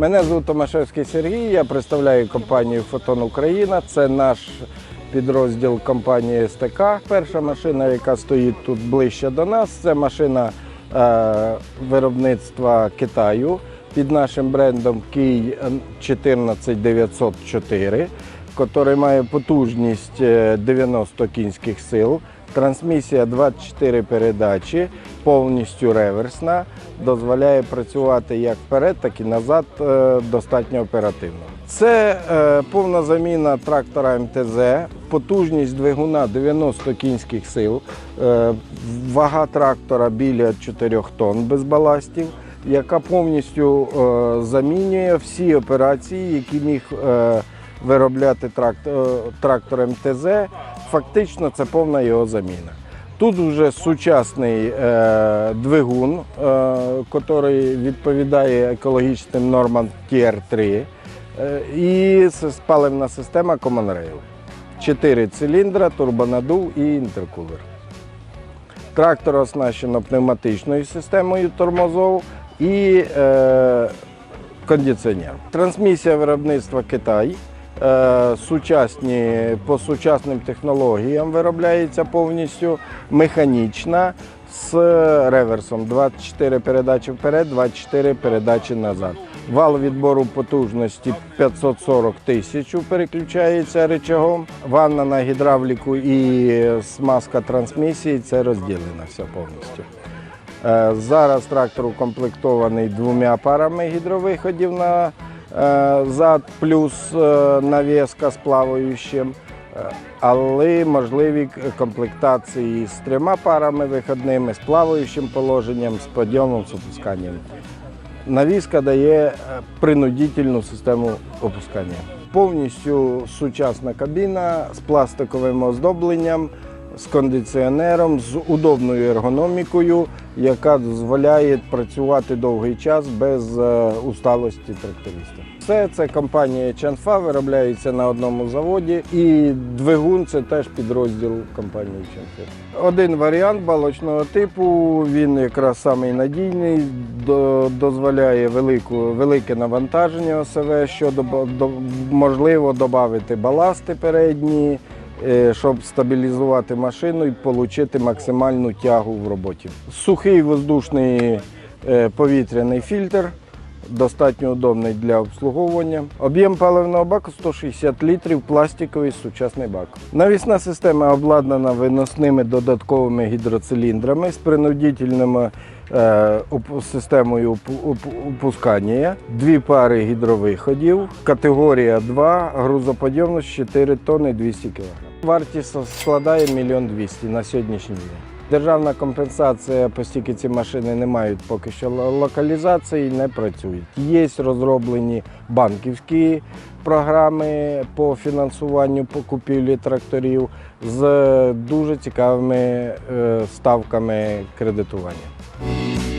Мене звуть Томашевський Сергій, я представляю компанію Фотон Україна. Це наш підрозділ компанії СТК. Перша машина, яка стоїть тут ближче до нас, це машина е, виробництва Китаю під нашим брендом Кій 14904, який має потужність е, 90 кінських сил. Трансмісія 24 передачі, повністю реверсна, дозволяє працювати як вперед, так і назад е, достатньо оперативно. Це е, повна заміна трактора МТЗ, потужність двигуна 90 кінських сил, е, вага трактора біля 4 тонн без баластів, яка повністю замінює всі операції, які міг виробляти трактор МТЗ. Фактично це повна його заміна. Тут вже сучасний е, двигун, е, який відповідає екологічним нормам TR3 е, і с- паливна система Common Rail. Чотири циліндра, турбонадув і інтеркулер. Трактор оснащено пневматичною системою тормозов і е, кондиціонер. Трансмісія виробництва Китай. Е, сучасні, по сучасним технологіям виробляється повністю механічна з реверсом 24 передачі вперед, 24 передачі назад. Вал відбору потужності 540 тисяч переключається рычагом. Ванна на гідравліку і смазка трансмісії це розділена все повністю. Е, Зараз трактор укомплектований двома парами гідровиходів на зад, плюс е, навіска з плаваючим, Е, але можливі комплектації з трьома парами виходними, з плаваючим положенням, з підйомом, з опусканням. Навіска дає е, принудительну систему опускання. Повністю сучасна кабіна з пластиковим оздобленням, з кондиціонером, з удобною ергономікою, яка дозволяє працювати довгий час без е, усталості тракториста. Все це компанія Чанфа виробляється на одному заводі, і двигун це теж підрозділ компанії Чанфа. Один варіант балочного типу, він якраз самий надійний, до- дозволяє велику, велике навантаження ОСВ, що можливо додати баласти передні, щоб стабілізувати машину і отримати максимальну тягу в роботі. Сухий воздушний е, повітряний фільтр. Достатньо удобний для обслуговування. Об'єм паливного баку 160 літрів, пластиковий сучасний бак. Навісна система обладнана виносними додатковими гідроциліндрами з принудительними е, системою оп- оп- опускання, дві пари гідровиходів, категорія 2, грузоподйомність 4 тонни 200 кг. Вартість складає мільйон 200 на сьогоднішній день. Державна компенсація, оскільки ці машини не мають поки що локалізації, не працюють. Є розроблені банківські програми по фінансуванню по купівлі тракторів з дуже цікавими е, ставками кредитування.